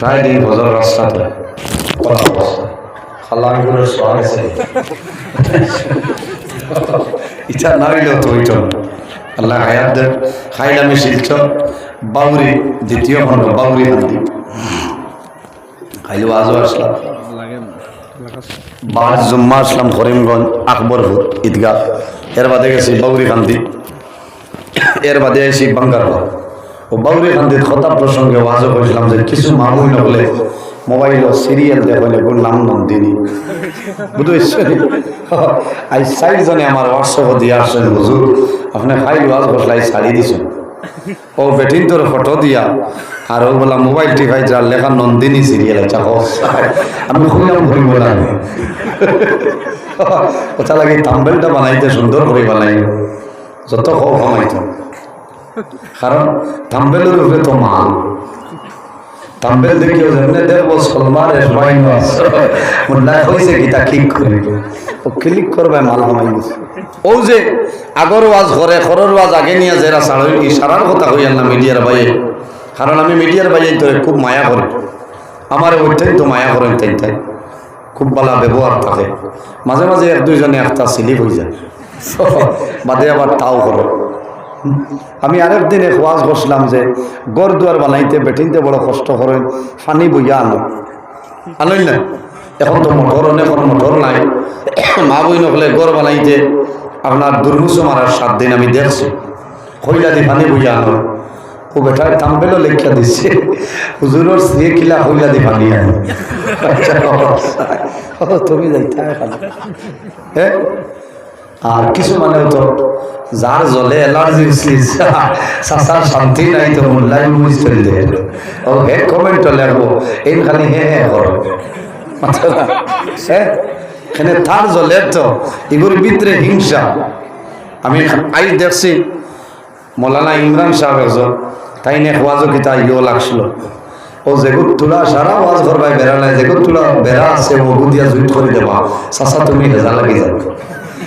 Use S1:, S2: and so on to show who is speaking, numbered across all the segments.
S1: প্রায় দিন বছর করে শোয়া গেছে ইচ্ছা না হইলেও তো ওইটা আল্লাহ বাউরি, দ্বিতীয় খণ্ড, বাউরি নদী খাইলেও আজও আসলাম। বাজ, জুম্মা আসলাম করিমগঞ্জ, আকবরপুর, ঈদগাহ। এর বাদে গেছি বাউরি কান্দি এর বাদে আইসি বাঙ্গারবাদ ও বাউরি কান্দির কথা প্রসঙ্গে ওয়াজও করেছিলাম যে কিছু মামুই নকলে মোবাইল ও সিরিয়াল দেখলে কোন নাম নন্দিনী বুঝতে আই সাইড জনে আমার হোয়াটসঅ্যাপ দিয়ে আসছেন, হুজুর। আপনি খাইল ওয়াজ বসলাই ছাড়ি দিছেন। ও বেটিন তোর ফটো দিয়া, আর ও বলা মোবাইল টিপাই যার লেখা নন্দিনী সিরিয়াল চাহ আমি খুললাম ভুলব না। ওটা লাগে তাম্বেলটা বানাইতে সুন্দর করে বানাই যত হোক কমাইত। কারণ তাম্বেলের উপরে তো মাল তাম্বেল দেখিও যেমনে দেখব সলমার সবাই মোল্লায় হয়েছে গীতা ক্লিক করে ও ক্লিক করবে, মাল গেছে ও যে আগর ওয়াজ করে খরর ওয়াজ আগে নিয়ে যারা সাড়ই ইশারার কথা হইয়াল না মিডিয়ার বাইরে। কারণ আমি মিডিয়ার বাইরে তো খুব মায়া করি। আমার ওইটাই তো মায়া করেন তাই তাই। খুব ভালো ব্যবহার থাকে। মাঝে মাঝে এক দুইজনে একটা সিলিপ হয়ে যায়। বাদে আবার তাও করো। আমি আরেক দিন এক ওয়াজ বসলাম যে গড় দুয়ার বানাইতে বেটিনতে বড় কষ্ট করেন ফানি বইয়া আনো। আনই না এখন তো মোটর এখন মোটর নাই। মা বই নকলে গড় বানাইতে আপনার দুর্মুসো মারার সাত দিন আমি দেখছি। কইলা দি ফানি বইয়া আনো। ও বেটার থাম্বেলও লেখিয়া দিচ্ছে হুজুরের স্ত্রী কিলা কইলা দি ফানি আনো। তুমি যাইতা খালি। হ্যাঁ আর কিছু মানে তো যার জলে এলার্জির সাসার শান্তি নাই তো মোল্লাই মুজ ফেল দে ও হে কমেন্ট লেখবো এই খালি হে হে করো। এখানে তার জলে তো ভিতরে হিংসা। আমি আই দেখছি, মৌলানা ইমরান সাহেব একজন, তাই নে খোয়াজো কিতা ইও লাগছিল। ও যেগুত তুলা সারা ওয়াজ বেড়া নাই যেগুত তুলা বেড়া আছে, ও জুইট করে দেবা। চাচা, তুমি হেজা লাগি যাবে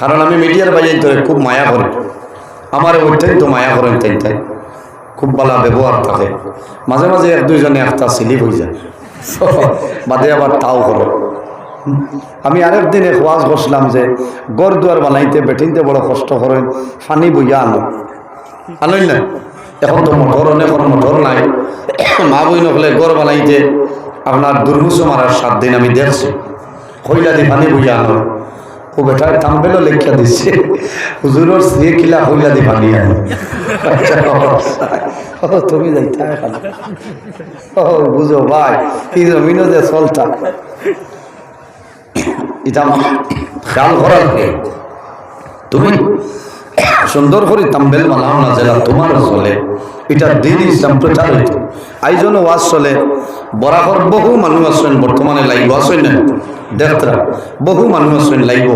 S1: কারণ আমি মিডিয়ার বাইরে তো খুব মায়া করি। আমার ওইটাই তো মায়া করেন তাই খুব ভালো ব্যবহার থাকে। মাঝে মাঝে এক দুইজনে একটা সিলিপ হয়ে যায়। বাদে আবার তাও করো। আমি আরেক দিন ওয়াজ বসলাম যে গড় দুয়ার বানাইতে, বেটিনতে বড় কষ্ট করেন, ফানি বইয়া আনো। আনই না এখন তো মোটর এখন মোটর নাই। মা বই নকলে গড় বানাইতে আপনার দুর্মুসো মারার সাত দিন আমি দেখছি। কইলা দি পানি বইয়া আনো। ও বেটার তাম্বেলও লেখিয়া দিচ্ছে হুজুরের স্ত্রী কিলা কইলা দি পানি তুমি যাইতা ও বুঝো ভাই কি জমিনও যে চলতা। এটা খেয়াল করার তুমি সুন্দর করে তাম্বেল বানাও না যেটা তোমার চলে। এটা দিন ইসলাম প্রচারিত। আইজন ওয়াজ চলে। বরাবর বহু মানুষ আছেন বর্তমানে লাইব আছেন না দেখতরা বহু মানুষ আছেন লাইব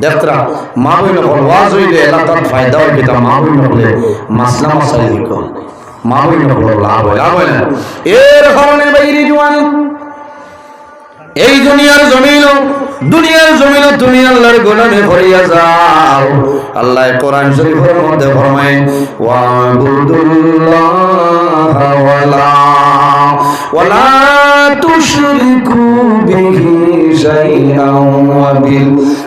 S1: দেখতরা মা বই নকল ওয়াজ হইলে এলাকার ফায়দা হয় কিতা মা বই নকলে মাসলা মাসাই দিক মা বই নকল লাভ হয় লাভ হয় না? এর কারণে বাইরে জোয়ান এই দুনিয়ার জমিন দুনিয়ার জমিন তুমি আল্লাহর গোলামে করিয়া যাও। আল্লাহ কোরআন শরীফের মধ্যে ফরমায় ওয়াবুদুল্লাহ ওয়ালা ওয়ালা তুশরিকু বিহি শাইআন ওয়া বিল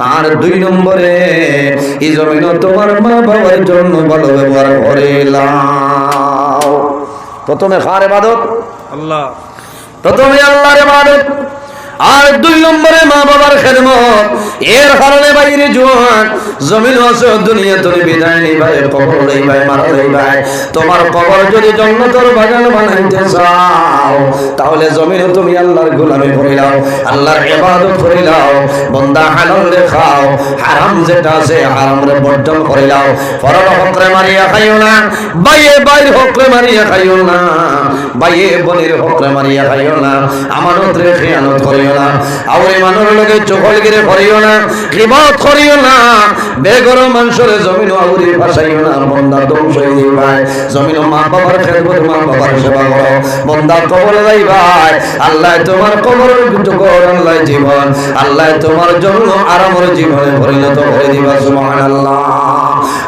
S1: আর দুই নম্বরে এই জমিন তোমার মা বাবার জন্য ভালো ব্যবহার করিলাম প্রথমে খার ইবাদত?
S2: আল্লাহ।
S1: প্রথমে আল্লাহর খেদমত আর দুই নম্বরে মা বাবার খেদমত। এর কারণে বাইরে জোয়ান, জমিন আছে, দুনিয়া তুমি বিদায় নেই ভাই, কবর নেই ভাই, মারা নেই ভাই। তোমার কবর যদি জন্নতর বাগান বানাইতে চাও, তাহলে জমিনে তুমি আল্লাহর গোলামি করিলাও আল্লাহর ইবাদত করিলাও বন্দা হালাল রে খাও, হারাম যেটা আছে হারাম রে বর্জন করিলাও ফরল হকরে মারিয়া খাইও না, বাইয়ে বাইর হকরে মারিয়া খাইও না। বাইয়ে বনির হকরে মারিয়া খাইও না, আমানত রে খেয়ানত করিও না, আউরে মানুষ লগে চোখল গিরে করিও না খিবাত করিও না, বেগর জমিন আউরি ফাসাইও না বন্দা ধ্বংস হয়ে ভাই। জমিন মা বাবার খেদমত মা বাবার সেবা করো। বন্দা যাই ভাই, আল্লাহ তোমার কবর কর আল্লাহ জীবন, আল্লাহ তোমার জন্য আরামর জীবনে পরিণত করে দিবা, সুবহানাল্লাহ।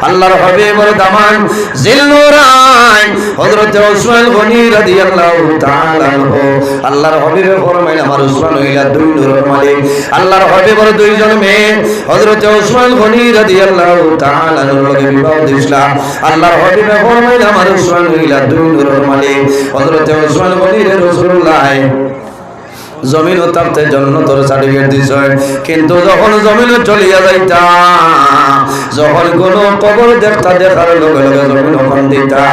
S1: আল্লাহর হাবিবের দামান জিলনুরাইন হযরত উসমান গনি রাদিয়াল্লাহু তাআলা আনহু। আল্লাহর হাবিবে ফরমাইলেন আমার উসমান হইলা দুই নূরের মালিক। আল্লাহর হাবিবের দুইজন মেয়ে, হযরত উসমান গনি রাদিয়াল্লাহু তাআলা আনহুর লগে বিবাহ দিছিলা আল্লাহর হাবিবে ফরমাইলেন আমার উসমান হইলা দুই নূরের মালিক। হযরত উসমান গনি রাসূলুল্লাহ, জমিন তাতে জন্য তোর সার্টিফিকেট দিছ কিন্তু যখন জমিন চলিয়া যাইতা যখন কোন কবর দেখতা দেখার লগে লগে ওখান দিতা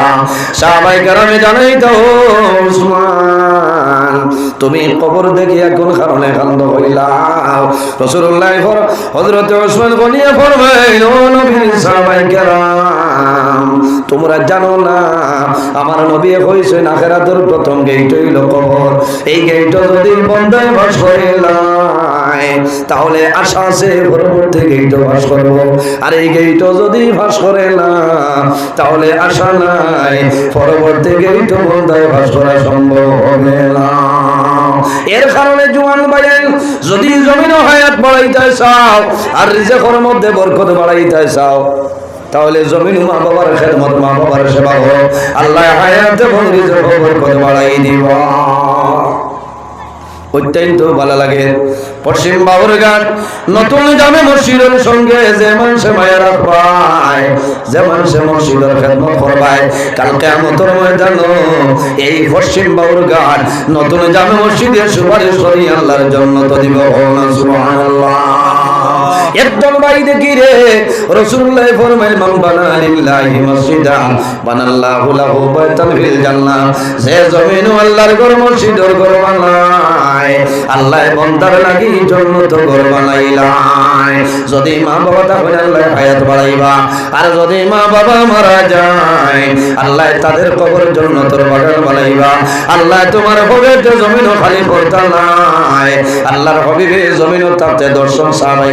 S1: জানাইতা, ও উসমান, তুমি কবর কোন কারণে কান্দ রসুল্লাহ হজরত ফরমাইল তোমরা জানো না, আমার নবী কইছেন আখেরাতের প্রথম গেট হইল কবর। এই গেট যদি বন্ধ বাস করিলাই তাহলে আশা আছে পরবর্তী গেট বাস করব। আর এই গেট যদি বাস করে না, তাহলে আশা নাই পরবর্তী গেট বন্ধ বাস করা সম্ভব হবে না। এর কারণে জোয়ান বাইন যদি জমিন হায়াত বাড়াইতে চাও, আর রিজেকের মধ্যে বরকত বাড়াইতে চাও, তাহলে জমিন মা বাবার খেদমত মা বাবার সেবা করো। আল্লাহ হায়াত এবং রিজেক বরকত বাড়াই দিবা। অত্যন্ত ভালো লাগে। পশ্চিম বাবুরঘাট, নতুন জামে মসজিদের সঙ্গে যেমন মানুষে মায়েরা পায়, যেমন সে মসজিদের খেদমত করবায়। কালকে আমতর ময়দান এই পশ্চিম বাবুরঘাট নতুন জামে মসজিদের সুপারিশ করি আল্লাহর জন্য তো দিব। সুবহানাল্লাহ। একজন ভাই দেখি রে, রাসূলুল্লাহ ফরমায় মান বানা লিল্লাহি মসজিদা, বানাল্লাহু লাহু বাইতান ফিল জান্নাহ। যে জমিন আল্লাহর ঘর মসজিদের ঘর বানায় আল্লাহ বন্দার লাগি জান্নাত ঘর বানাইলাই যদি মা বাবা তাহলে আল্লাহ হায়াত বাড়াইবা, আর যদি মা বাবা মারা যায়, আল্লাহ তাদের কবর জান্নাতের বাগান বানাইবা। আল্লাহ তোমার ভোগের জমিন খালি করতা নাই, আল্লাহর হবিবে জমিন তাতে দর্শন সাহাবাই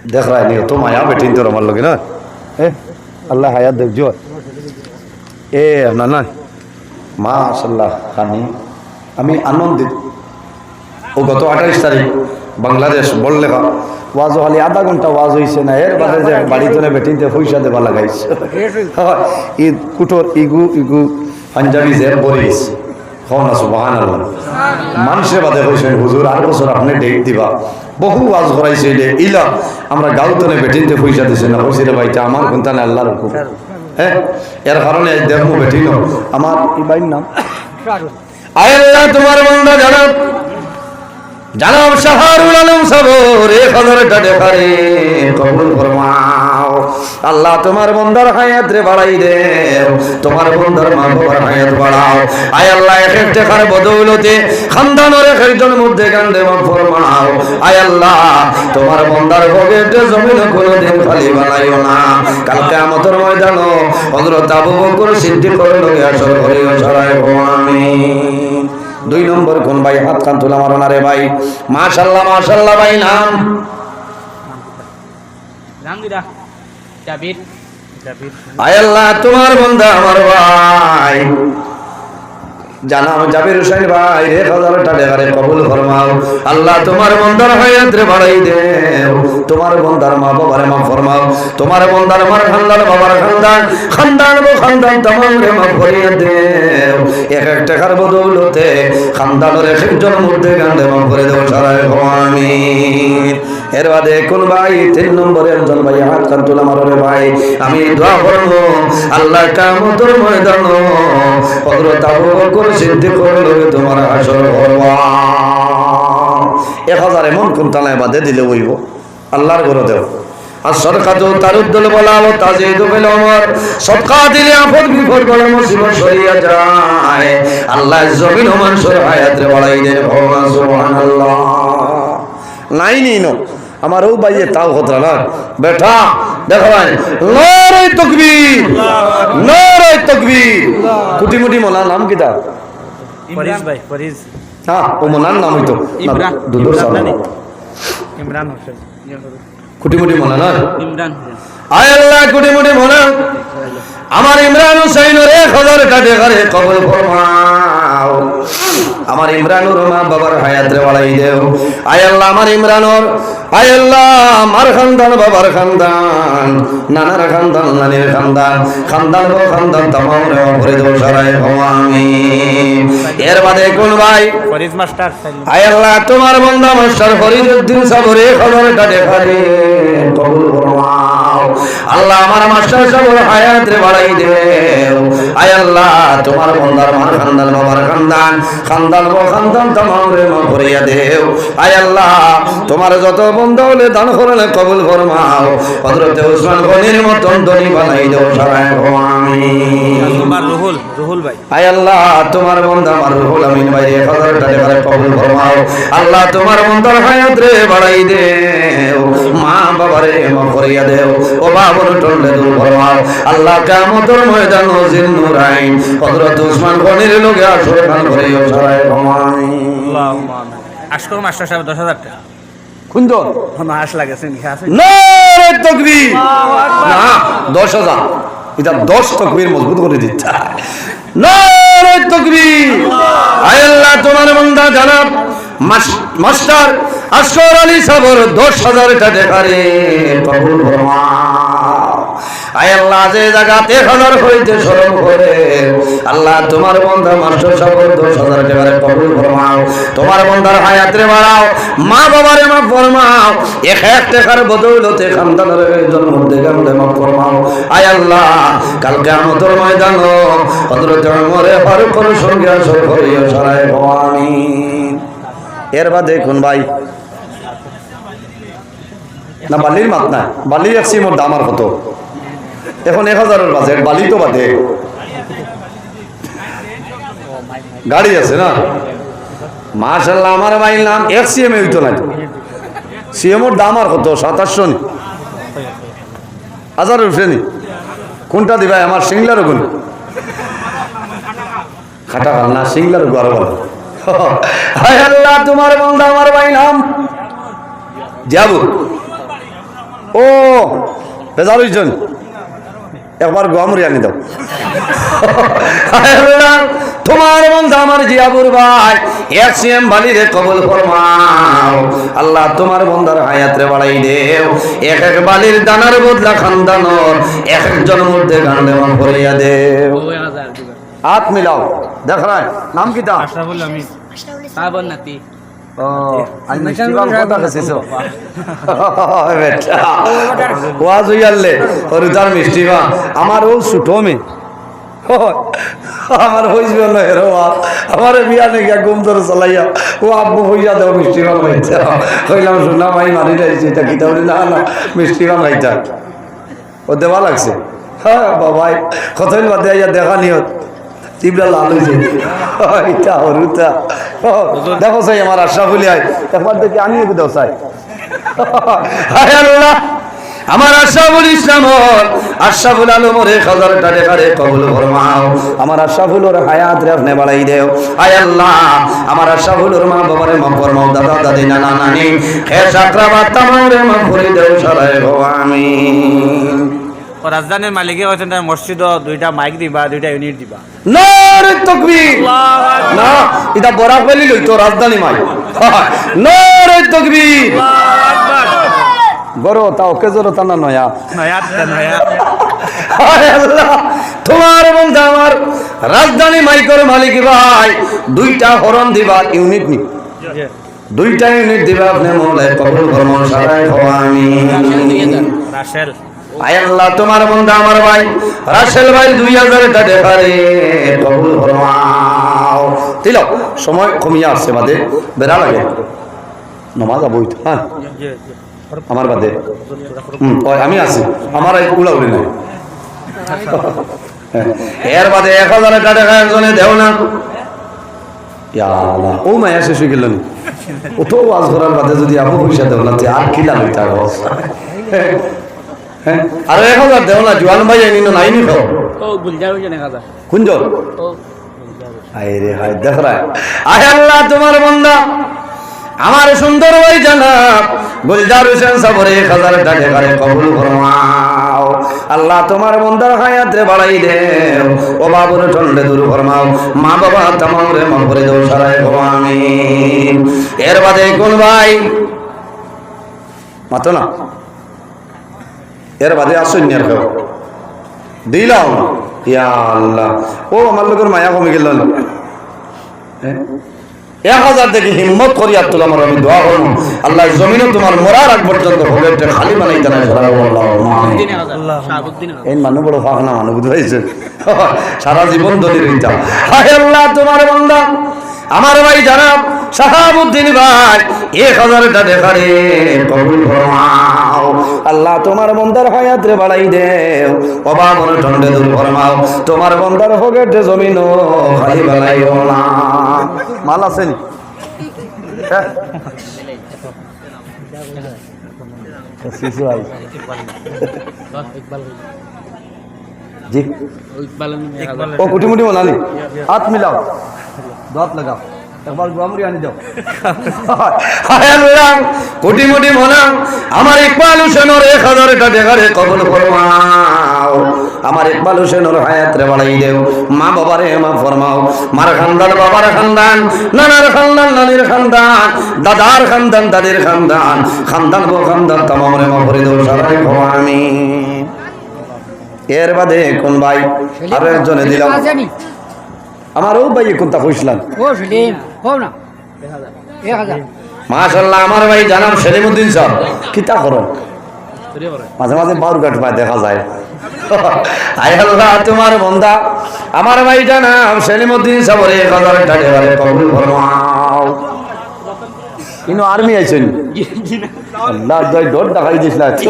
S1: দেখ তো মায়া বেটিন তোর আমার লগে, না? এ, আল্লাহ হায়াত দেখ জো এ, না না। মাশাল্লাহ খানি। আমি আনন্দিত। ও গত আঠাইশ তারিখ বাংলাদেশ, বল লেখা। ওয়াজ খালি আধা ঘণ্টা ওয়াজ হয়েছে না, এর বাদে যে বাড়িতে বেটিনতে পয়সা দেবা লাগাইছে। ই কুটোর, ইগু ইগু, পাঞ্জাবি যে বলিস হন আছো বাহান মানুষের বাদে কইছে, হুজুর আর বছর আপনি ডেট দিবা। বহু আজ করাইছে এটা ইলা আমরা গাউতনে বেটিনতে পয়সা দিছে না। কইছে রে ভাইটা আমার কোনতানে আল্লাহর হুকুম। হ্যাঁ এর কারণে আজ দেখব বেটিন আমার এই ভাইয়ের নাম? আয় আল্লাহ তোমার বন্ধা জানাব জানাব শাহরুল আলম সাবর এক হাজার টাকা দেখারে কবুল ফরমাও আল্লাহ তোমার বন্দার হায়াত রে বাড়াই দে। তোমার বন্দার মা বাবার হায়াত বাড়াও। আয় আল্লাহ, এক এক টাকার বদৌলতে খানদানের এক একজন মধ্যে কান্দে মা ফরমাও। আয় আল্লাহ, তোমার বন্দার ভোগেতে জমিন কোনোদিন খালি বানাইও না। কালকে আমতর ময়দান হযরত আবু বকর সিদ্দিক করে লগে আসর করিও ছড়াই আমিন। দুই নম্বর কোন ভাই, হাত কান তোলা মারো না রে ভাই। মাশাল্লাহ মাশাল্লাহ ভাই নাম
S2: দিদা। জাবির।
S1: আয় আল্লাহ তোমার বন্ধা আমার ভাই। জানাম জাবির হোসেন ভাই এক হাজার টাকা কবুল ফরমাও। আল্লাহ তোমার বন্দার হায়াতরে বাড়াই দেও। তোমার বন্দার মা বাবার মা ফরমাও। তোমার বন্দার মার খানদান বাবার খানদান খানদান গো খানদান তোমার রে মা ভরিয়ে দেও। এক এক টাকার বদৌলতে খানদানের এক একজন মধ্যে গান্ডে মা করে দেও সারায় আমিন। এর বাদে কোন ভাই তিন নম্বরের একজন ভাই হাত কান তোলা মারবে ভাই। আমি দোয়া করব, আল্লাহ কামতর ময়দান হযরত আবু বকর সিদ্দিক করল তোমার আসর হওয়া। এক হাজার এমন কোন তালায় বাদে দিলে বইব আল্লাহর ঘরে দেও আর সরকার তারুদ্দুল বলাও তাজিদু বিল ওমর সদকা দিলে আপদ বিপদ বড় মুসিবত সরিয়া যায়। আল্লাহ জমিন মানুষের হায়াত বাড়াই দেন। ভগবান সুবহানাল্লাহ। নাই নি নো আমার ও বাইয়ে তাও হতরা না। বেটা দেখো ভাই লড়াই তকবীর লড়াই তকবীর। কুটি মুটি মোলা নাম কিটা
S3: ফরিজ ভাই ফরিজ।
S1: হ্যাঁ ও মোলার নাম হইতো।
S2: ইমরান।
S1: দুদুর সালাম
S3: ইমরান হোসেন।
S1: কুটি মুটি মোলা না?
S2: ইমরান হোসেন।
S1: আয় আল্লাহ কুটি মুটি মোলা আমার ইমরান হুসাইনের এক হাজার কাটে ঘরে কবল ফরমাও আমার ইমরানুর মা বাবার হায়াত রে বাড়াই দেও। আয় আল্লাহ আমার ইমরানুর আয় আল্লাহ আমার খানদান বাবার খানদান নানার খানদান নানির খানদান খানদান গো খানদান তামাম রে ভরে দেও সারায় ভবামি এর বাদে কোন ভাই?
S3: ফরিজ মাস্টার
S1: আয় আল্লাহ তোমার বন্ধা মাস্টার ফরিদুদ্দিন সাবরে খবর কাটে খালি কবুল ফরমাও আল্লাহ আমার মাস্টার সাবর হায়াত রে বাড়াই দেও আয় আল্লাহ তোমার বন্দার মার খানদান বাবার খানদান খানদান গো খানদান তামাম রে মা ভরিয়া দেও। আয় আল্লাহ তোমার যত বন্ধা হলে দান করলে কবুল ফরমাও। হযরত উসমান গনির মতন ধনী বানাই দেও সারায় আমিন
S3: তোমার রুহুল রুহুল ভাই।
S1: আয় আল্লাহ তোমার বন্ধা আমার রুহুল আমিন ভাই হাজার টাকা করে কবুল ফরমাও। আল্লাহ তোমার বন্দার হায়াত রে বাড়াই দেও। মা বাবারে মা করিয়া দেও। ও বাবর টন্ডে দূর ফরমাও আল্লাহ কামতর ময়দান ও জিন্নুরাইন হযরত উসমান গনির লোকে আসরে খান করে সারায় ভমাই
S3: আশকর মাস্টার সাহেব দশ টাকা।
S1: তকবীর! না এটা দশ তকবীর মজবুত করে দিচ্ছে। নারে তকবীর! আয় আল্লাহ তোমার বন্ধা জানাব। মাস্টার আসর আলী সাবর দশ হাজার টাকা করে কবুল। আয় আল্লাহ, যে জায়গাতে হাজার হইতে স্মরণ করে, আল্লাহ তোমার বন্ধা মাস্টার সাবর দশ হাজার টাকারে কবুল ফরমাও। তোমার বন্ধার হায়াতরে বাড়াও, মা বাবারে মা ফরমাও, এক এক টাকার বদৌলতে খানদানের জন্ম থেকে মা ফরমাও। আয় আল্লাহ কালকে আমাদের ময়দান হজরত মরে ফারুক সঙ্গে আসর করিয়া সারায় ভবানী। এর বাদে কোন ভাই? না, বালির মাত না। বালি একশি মোর দাম আর কত? এখন এক হাজারের বাজেট, বালি তো বাদে। গাড়ি আছে না? মাশাল্লাহ আমার মাইল নাম এক সিএম হইতো না। সিএমর দাম আর কত? সাতাশশো নি। হাজার উঠে নি। কোনটা দিবাই আমার সিংলার গুণ। খাটা ভালো না সিংলার গু আরও ভালো। হায় আল্লাহ তোমার বন্ধা আমার ভাই নাম? যাব ও বেজার হইছেন একবার গমরি আনি দাও। আল্লাহ, তোমার বন্ধু আমার জিয়াবুর ভাই। এক সিএম বালিরে কবল ফরমাও। আল্লাহ তোমার বন্ধার হায়াত রে বাড়াই দেও। এক এক বালির দানার বদলা খানদানর এক একজনের মধ্যে গান দেওয়ান করিয়া দেও। হাত মিলাও। দেখ নাম কি তা
S3: আশরাফুল আমিন।
S2: পাবন নাতি।
S1: ও আজ মিষ্টি পান কথা কেছিস বেটা ওয়াজ হইয়ালে ওর তার মিষ্টি পান। আমার ও ছুটো মে আমার না হেরো আমার বিয়া নাকি ঘুম ধরে চালাইয়া ও আব্বু হইয়া দেও মিষ্টি পান খাইতে। কইলাম শোনা ভাই মারি যাইছি তা কিতা বলি না না মিষ্টি পান খাইতা ও দেওয়া লাগছে। হ্যাঁ বাবাই কতদিন বাদে আইয়া দেখা নিয়ত। দেখো সাই আমার আশা বলি আয়। একবার দেখি আমিও দেও চাই। হায় আল্লাহ, আমার আশাফুল ইসলাম আশাফুল আলমর হাজার টাকা করে কবুল ফরমাও। আমার আশাফুলর হায়াত রে আপনি বাড়াই দেও। আয় আল্লাহ, আমার আশাফুলর মা বাবারে মা ফরমাও। দাদা, দাদি, নানা, নানি। হে সাকরা বাত্তা মারে মা করে দেও সারায় ভো আমিন।
S3: রাজধানীর মালিকে হয়েছেন তার মসজিদ দুইটা মাইক দিবা দুইটা ইউনিট দিবা।
S1: নরে তকবীর! না এটা বড়া ফেলি লইতো রাজধানী মাই। নরে তকবীর! বড় জোর তা না নয়া।
S3: নয়া নয়া।
S1: আল্লাহ তোমার বন্ধু আমার রাজধানী মাইকের মালিক ভাই দুইটা হরণ দিবা ইউনিট নি। দুইটা ইউনিট দিবা আপনি কবুল ভ্রমণ সারাই আমি
S3: রাসেল।
S1: আয় আল্লাহ তোমার বন্ধু আমার ভাই। রাসেল ভাই দুই হাজার টাকা পারে। কবুল ফরমাও সময় কমিয়ে আসছে বাদে। বেড়া লাগে। নমাজ আবই হ্যাঁ। আমার বাদে। হুম, আমি আছি। আমার এই উলা উড়ি নাই। হ্যাঁ, এর বাদে এক হাজার টাকা একজনে দেও না। ও মায়া শেষ হয়ে গেল ও তো ওয়াজ করার বাদে যদি আপু পয়সা দেও না আর কি লাগবে তার অবস্থা হ্যাঁ? আর এক হাজার দেও না জোয়ান ভাই আইনি না নাইনি খাও। আয় রে হায় দেখ রা। আয় আল্লাহ তোমার বন্দা আমার সুন্দর ভাই জানাব গুলজার হোসেন সাবরে এক হাজার টাকা করে কবুল ফরমাও। আল্লাহ তোমার বন্দার হায়াত রে বাড়াই দেও ও বাবুর ঠন্ডে দূর ফরমাও। মা বাবা তামাম রে মা করে দেও সারাই আমিন। এর বাদে কোন ভাই? মাতো না? এর বাদে আসুন নিয়ে কেউ। দিলাম। ইয়া আল্লাহ। ও আমার লোকের মায়া কমে গেল? এক হাজার থেকে হিম্মত করি আর তোলা আমার আমি দোয়া করব। আল্লাহ জমিনও তোমার মরার আগ পর্যন্ত হবে। খালি বানাইতে নাই
S2: দিনে কাজা শাহাবুদ্দিন কাজা
S1: এই মানুষ বড় ফাঁক না মানুষ বুঝতে সারা জীবন ধরে রইতা হায় আল্লাহ তোমার বন্দা। আমার ভাই জানাব শাহাবুদ্দিন ভাই এক হাজার টাকা রে কবুল ফরমাও আল্লাহ তোমার বন্দার হায়াত রে বাড়াই দেও। অবা মনে ঠন্ডে দূর ফরমাও। তোমার বন্দার হগেটে জমিন খালি বানাইও না। মাল আছে নি? হ্যাঁ? জি।
S2: ও
S1: ও কুটি মুটি বনালি হাত মিলাও। দাঁত লাগাও। একবার গুয়ামুড়ি আনি দাও। আল্লাহ কোটি মুটি মনা আমার ইকবাল হোসেনের এক হাজার টাকা রে কবল ফরমাও। আমার ইকবাল হোসেনের হায়াত রে বাড়াই দেও। মা বাবারে মা ফরমাও। মার খানদান বাবার খানদান নানার খানদান নানির খানদান দাদার খানদান দাদির খানদান খানদান গো খানদান তামাম রে মা ভরে দেও সারাই আমি এর বাদে কোন ভাই? আরও একজনে দিলাম। আমার ও ভাই কোনটা কইছিলাম? মাশাল্লাহ আমার ভাই জানাম সেলিমুদ্দিন স্যার। কিতা করো? মাঝে মাঝে কাঠ পায়, দেখা যায়। আয় আল্লাহ, তোমার বন্ধা আমার ভাই জানাম সেলিমুদ্দিন সাবরে কবুল ইনো আর্মি আইছেন? জয় ডর দেখাই
S2: রাজু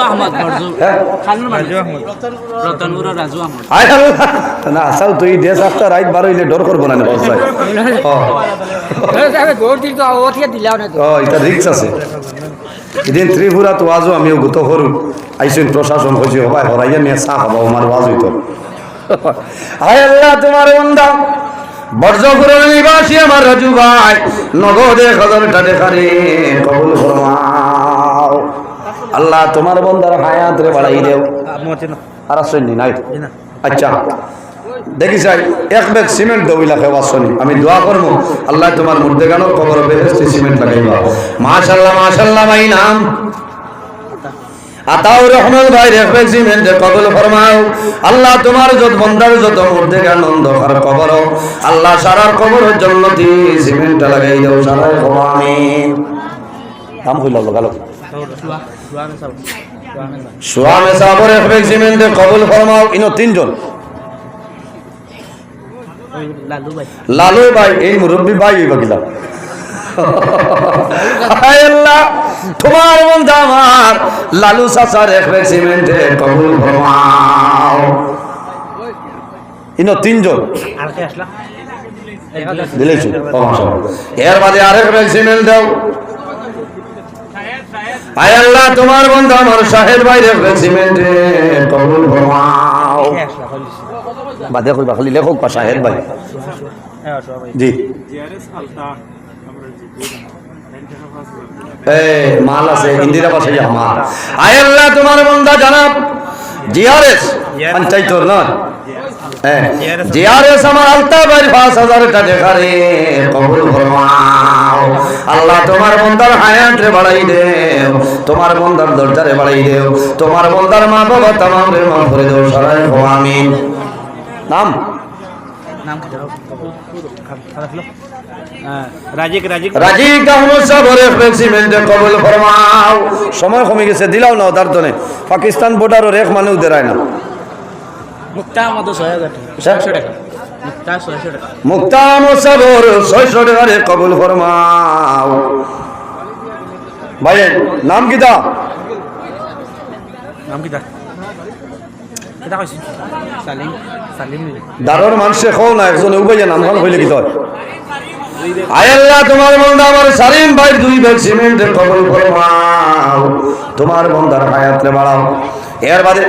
S2: আহমদ মরজু
S1: হ্যাঁ?
S2: রাজু আহমদ। রতনপুর রাজু আহমদ।
S1: না আসাও তুই দেশ আসতে রাইট বারো ইলে ডর করব না
S4: তো ও না। তো?
S1: এটা রিক্স আছে। এদিন ত্রিপুরা তো আজও আমিও গোত সরু আইসুন প্রশাসন হয়েছি হবাই হরাইয়া নিয়ে চাহ হবা আমার ওয়াজ হইতো হায় আল্লাহ তোমার বন্দা বর্জপুরের নিবাসী আমার রাজু ভাই। নগদ এক হাজার টাকা রে কবুল ফরমাও। আল্লাহ তোমার বন্দার হায়াত রে বাড়াই দেও। আর আসেননি নাই আচ্ছা। দেখি চাই এক ব্যাগ সিমেন্ট দবিলা খেয়ে আসনি আমি দোয়া করব। আল্লাহ তোমার মধ্যে গানোর কবর বেহেস্তি সিমেন্ট লাগাইবা। মাশাল্লাহ মাশাল্লাহ ভাই নাম আতাউর রহমান ভাই রেফে সিমেন্ট কবল ফরমাও। আল্লাহ তোমার যত বন্দার যত মধ্যে আনন্দ আর কবর। আল্লাহ সারার কবরের জন্য দি সিমেন্ট লাগাই দাও সারার কবর আমিন। কাম হইল লাগালো সোয়ামে সাবর রেফে সিমেন্ট কবল ফরমাও। ইনো তিনজন।
S2: লালু ভাই।
S1: লালু ভাই এই মুরব্বী ভাই এই বাকিলা আল্লাহ তোমার বন্ধু আমার লালু চাচার এক্সপেরিমেন্টে কবুল ফরমাও। ইনো তিনজন? দিলেছি এর বাদে আরেক এক্সপেরিমেন্ট দাও। আয় আল্লাহ তোমার বন্ধু আমার শাহেদ ভাই এক্সপেরিমেন্টে কবুল ফরমাও। বাদে কইবা খালি লেখক বা শাহেদ ভাই।
S3: হ্যাঁ সবাই।
S1: জি। এ মাল আছে, ইন্দিরা পাশে মাল। আয় আল্লাহ, তোমার বন্দা জানাব। জিআরএস, পঞ্চায়েত নয়। বাড়ি পাঁচ রে আল্লাহ রে বাড়াই দেও। তোমার বন্দার দরজারে বাড়াই দেও। তোমার বন্দার মা বাবা তামাম রে নাম?
S2: নাম কি
S3: রাজিক রাজিক।
S1: সাবরে ফ্লেক্সিমেন্টে কবুল ফরমাও। সময় কমে গেছে দিলাও না তার জন্য। পাকিস্তান বর্ডারের এক মানুষ দেরায় না।
S2: মুক্তা আমাদের ছয় হাজার টাকা। মুক্তা ছয়শো টাকা।
S1: কবুল ফরমাও। ভাই নাম কি দা
S3: নাম কি তার এটা কইছি
S2: সালিম সালিম নিলে
S1: দারোর মানুষে খো না একজন উবাইয়া নাম খান হইলে কি তয় আয়াল্লাহ তোমার বন্ধা আমার সালিম ভাই দুই ব্যাগ সিমেন্টের কবল ফরমাও। তোমার বন্ধার হায়াতরে বাড়াও। এর বাদে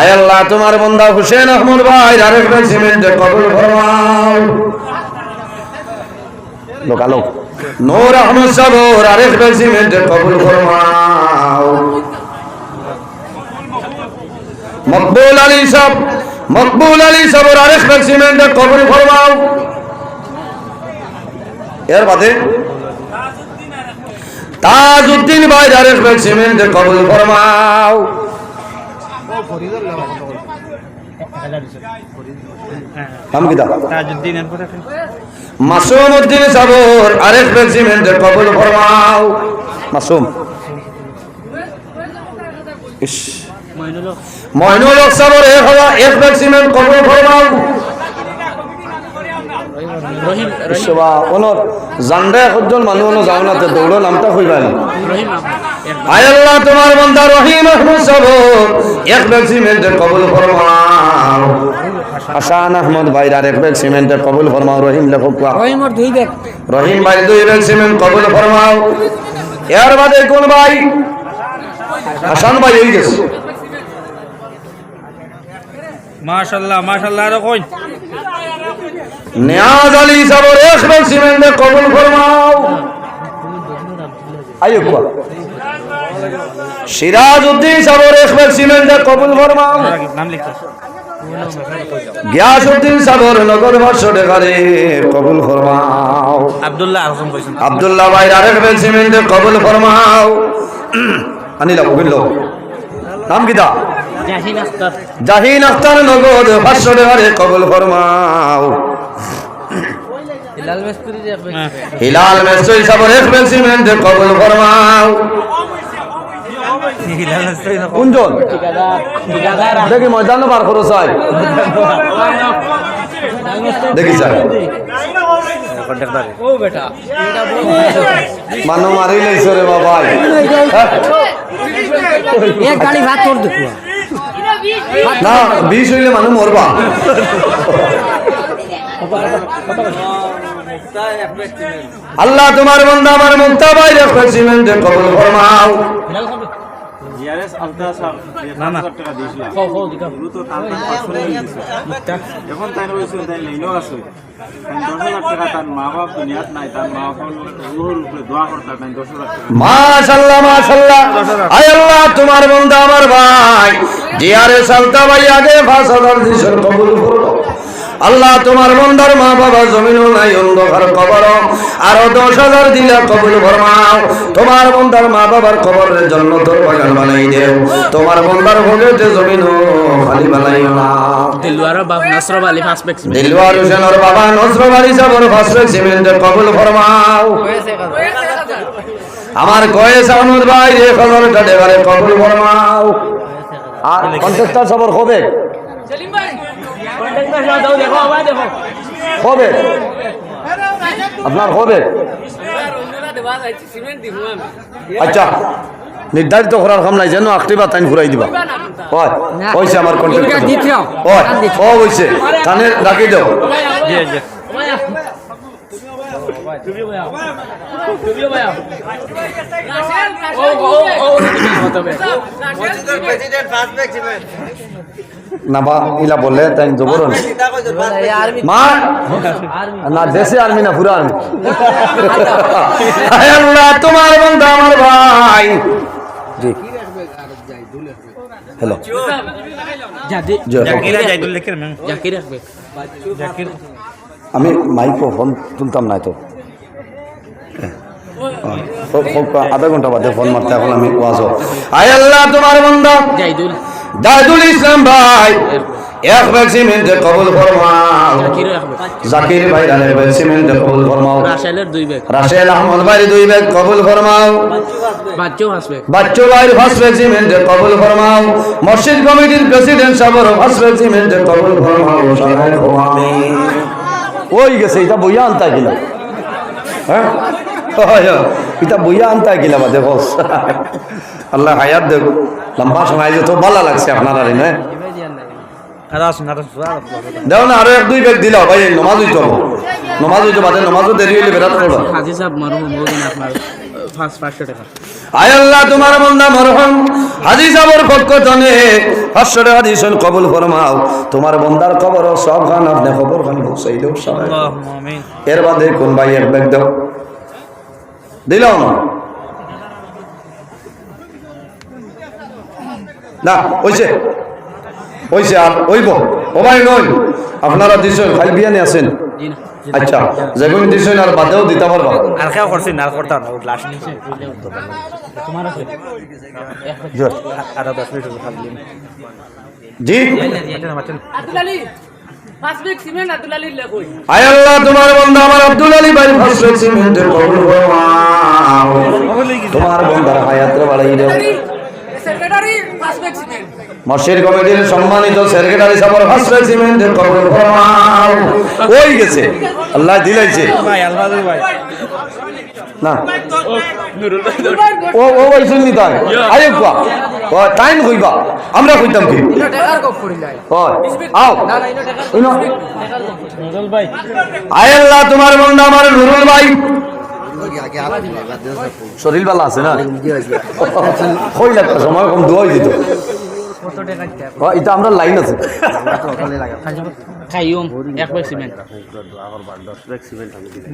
S1: আয়াল্লাহ তোমার বন্ধা হুসেন আহমদ ভাই আরেক ব্যাগ সিমেন্টের কবল ফরমাও। লোকালো নূর আহমদ সাবর আরেক ব্যাগ সিমেন্টের কবল ফরমাও। মকবুল আলী সাহ মকবুল আলী সাবর আরেক ব্যাগ সিমেন্টের কবল ফরমাও। এর বাদে তাজউদ্দিন ভাই আরেক ব্যাগ সিমেন্টের কবল ফরমাও। মাসুম উদ্দিন সাবর আরেক ব্যাগ সিমেন্টের ফরমাও। মাসুম। ইস।
S2: মইনুল হক
S1: এক হাজার এক ব্যাগ সিমেন্ট কবল ফরমাও
S2: রহিম। এক
S1: তোমার রহিম আহমদ সাবর এক ব্যাগ সিমেন্টের কবুল ফরমাও হাসান আহমদ ভাইর আর এক ব্যাগ সিমেন্টের কবুল ফরমাও রহিম লেখক
S4: দুই বেগ
S1: রহিম ভাই দুই ব্যাগ সিমেন্ট কবুল ফরমাও এর বাদে কোন ভাই? হাসান ভাই হয়ে গেছে।
S3: মাশাআল্লাহ মাশাআল্লাহ আর কই
S1: নিয়াজ আলী সাবর এক ব্যাগ সিমেন্টের কবুল ফরমাও। আইও কোয়া সিরাজ উদ্দিন সাবর এক ব্যাগ সিমেন্টের কবুল ফরমাও।
S3: নাম লিখতে
S1: গিয়াসউদ্দিন সাগর নগর বর্ষ ডেকারে কবুল ফরমাও।
S3: আব্দুল্লাহ কইছেন।
S1: আব্দুল্লাহ ভাই আরেক বেল সিমেন্টে কবুল ফরমাও। আনিলা কবিল নাম কিতা
S2: জাহিন আখতার
S1: নগদ বর্ষ ডেকারে কবুল ফরমাও।
S2: হিলাল মিস্ত্রি যে
S1: হিলাল মেসই সাগর এক বেল ফরমাও। কোনজন দেখি ময়দান বার করো চাই দেখি স্যার মানুষ মারি লাইছো রে বাবাই। হ্যাঁ?
S4: এক গাড়ি ভাত তোর দেখুয়া
S1: না বিষ হইলে মানুষ মরবা। আল্লাহ তোমার বন্ধা আমার মুক্তা বাইরে কবল ফরমাও।
S2: হিলাল খাবে
S5: জিআরএস আলতা সাহেব
S3: না, না।
S5: টাকা দিয়েছিলাম
S2: খাও খাও দিকা।
S5: তো তার তার পার্সোনাল এখন তাই রয়েছে তাই লাইনও আছে। তাই দশ হাজার টাকা তার মা বাপ দুনিয়াত নাই তার মা বাপ রুহর উপরে দোয়া করতে তাই দশ হাজার টাকা।
S1: মাশাল্লাহ মাশাল্লাহ আয় আল্লাহ তোমার বন্ধা আমার ভাই। জিয়ারে সালতা ভাই আগে পাঁচ হাজার কবুল করো। আল্লাহ তোমার বন্ধার মা বাবা জমিনও নাই অন্ধকার কবর আরও দশ হাজার দিলে কবুল ফরমাও। তোমার বন্ধার মা বাবার কবরের জন্য তোর বাগান বানাই দেও। তোমার বন্ধার ভোগেতে জমিনও খালি বানাইও না।
S2: দিলওয়ার নাসরব আলী
S1: দিলওয়ার হোসেনের বাবা ফাসবে সিমেন্টের কবুল ফরমাও। আমার কয়েস আহমদ ভাই এক হাজার টাকা এবারে কবুল ফরমাও। আর কন্টেস্টার সবর হবে।
S2: আবার দেখো
S1: হবে। আপনার হবে। আচ্ছা নির্ধারিত করার কাম নাই যেন আকটিবা তাইন ঘুরাই দিবা। হয় হয়েছে আমার
S4: দিতেও
S1: হয় ও হয়েছে কানে ডাকি দাও
S3: জি জি
S2: তুমি ভাই তুমি ভাই ও ও ও তবে
S1: না বা ইলা বললে তাই জবর মা! না দেশে আর্মি না পুরা আর্মি। আল্লাহ তোমার বন্ধু আমার ভাই। জি। হ্যালো আমি মাইক্রো ফোন তুলতাম না তো। ও, ও, আধা ঘণ্টা বাদে ফোন মারতে এখন আমি ওয়াজ আয় আল্লাহ তোমার বন্ধা
S2: জাইদুল।
S1: ইসলাম ভাই এক ভ্যাকসিমেন্টে কবুল ফরমাও।
S2: জাকির
S1: ভাই রানের ভ্যাকসিমেন্টে কবুল ফরমাও।
S2: রাসেলের দুই ব্যাগ।
S1: রাশেল আহমদ ভাই দুই ব্যাগ কবুল ফরমাও।
S2: বাচ্চাও আসবে
S1: বাচ্চু ভাইয়ের ফার্স্ট ভ্যাকসিমেন্টে কবুল ফরমাও। মসজিদ কমিটির প্রেসিডেন্ট সাহেবের ফার্স্ট ভ্যাকসিমেন্টে কবুল ফরমাও। আমিন ওই গেছে এটা বইয়া আনতা কিনা হ্যাঁ। এটা বইয়া আনতে কিনা আমাদের বস। আল্লাহ হায়াত দেব। লম্বা সময় তো ভালো লাগছে আপনারা
S3: আর
S1: দেও না এক, দুই নমাজ নমাজ দেরি হইলে বেড়াতে করবা আয় আল্লাহ তোমার বন্দা মরহম। হাজি সাবর পক্ষ জনে। হাস্যরে হাদিসন কবুল ফরমাও। তোমার বন্দার খবর সব খান আপনি খবর খান বসাই দেও সবাই।
S3: আল্লাহুম্মা আমিন।
S1: এর বাদে কোন ভাই এক ব্যাগ দাও। দিলাম। না ওইছে ওইছে আর ওইব ও ভাই নই আপনারা দিছেন বিয়ানি আছেন? আচ্ছা যেগুন দিছেন আর বাদেও দিতে পারবা
S3: আর কেউ করছি না আর করতাম না লাস্ট
S2: তোমার আছে
S3: আর দশ মিনিট হলো খালি।
S1: জি।
S6: আব্দুল আলী পাঁচ বেগ সিমেন্ট আব্দুল আলীর লেখই
S1: আয় আল্লাহ তোমার বন্ধা আমার আব্দুল আলী ভাই ফাসরে সিমেন্টে কবুল তোমার বন্দার হায়াতে বাড়াই দাও
S6: সেক্রেটারি বেগ সিমেন্ট
S1: মসজিদ কমিটির সম্মানিত সেক্রেটারি সাহেবের ফাসরে সিমেন্টে কবুল ফরমাও ওই গেছে? আল্লাহ দিলাইছে।
S3: ভাই আল্লাহ ভাই।
S1: না। ও ও ওই শুননি তাই? আরে কোয়া ও টাইম কইবা? আমরা কইতাম কি? আও। ইনো
S3: ভাই।
S1: আয় আল্লাহ তোমার বন্ধা আমার নুরুল ভাই। শরীর ভালো আছে না? লাগতো সময় কম দোয়াই দিত। এটা আমরা লাইন আছে।
S2: খাইম এক ব্যাগ সিমেন্ট।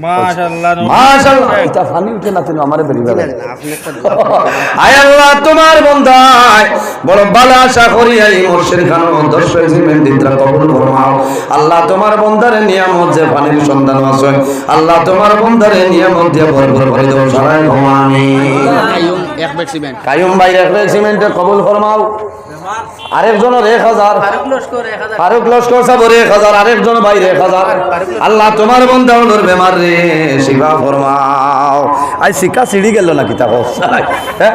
S3: মাশাআল্লাহ
S1: মাশাআল্লাহ এটা ফানি উঠে না তুমি আমারে বেরিয়ে গেল আয় আল্লাহ তোমার বড় আশা করি আল্লাহ বন্দারে নিয়ামত যে পানির সন্ধান আছে। আল্লাহ তোমার বন্ধারে নিয়ামত দিয়ে ভরপুর করে দেব সবাই
S2: এক ব্যাগ সিমেন্ট
S1: কায়ুম ভাই এক সিমেন্টে কবুল ফরমাও। আরেকজনের এক হাজার। ফারুক লস্কর সাহেবের এক হাজার আরেকজন ভাই এক হাজার। আল্লাহ তোমার বন্ধা হলোর বেমার রে শিবা ফরমাও। আই শিক্ষা সিঁড়ি গেল নাকি তা হ্যাঁ?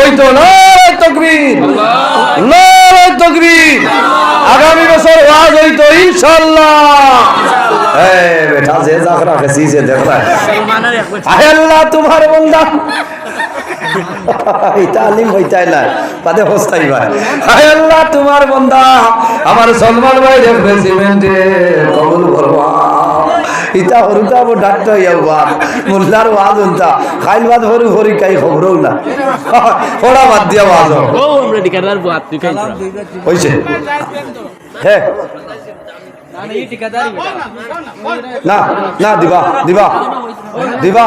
S3: ওই তো
S1: তকবীর। তকবীর। আগামী বছর ওয়াজ বেটা যে রাখেছি আল্লাহ তোমার বন্দা। এটা আলিম হইতাই না বাদে হস্তাই ভাই। আল্লাহ তোমার বন্দা। আমার সলমান ভাই দেখবে সিমেন্টে কবুল করবা। ইটা হরুতা বো ডাক্তার ইয়াবা মোল্লার ওয়াজ উনতা খাইল বাদ হরু হরি কাই খবরও না ওরা বাদ দিয়া ওয়াজ হইছে হ্যাঁ না না দিবা দিবা দিবা